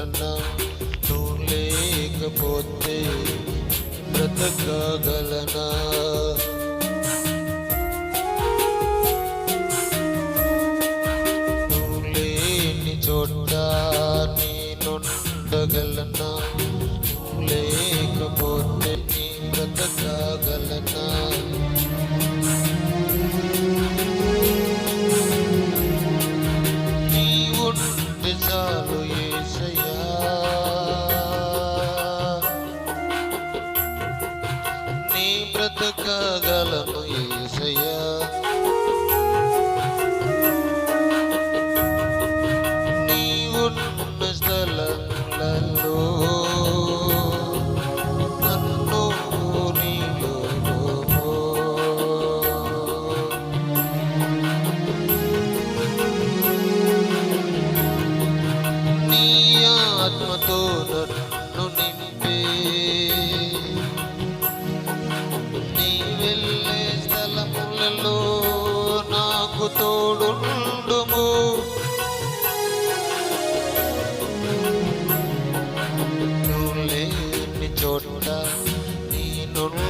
వలన నువ్వు లేకపోతే బ్రతకగలనా? నువ్వు లేని చోట నేనుండగలనా? లేకపోతే నీ బ్రతకగలనా? బ్రతకగలను. తోడుండుము. నువ్వు లేని చోట నేనుండు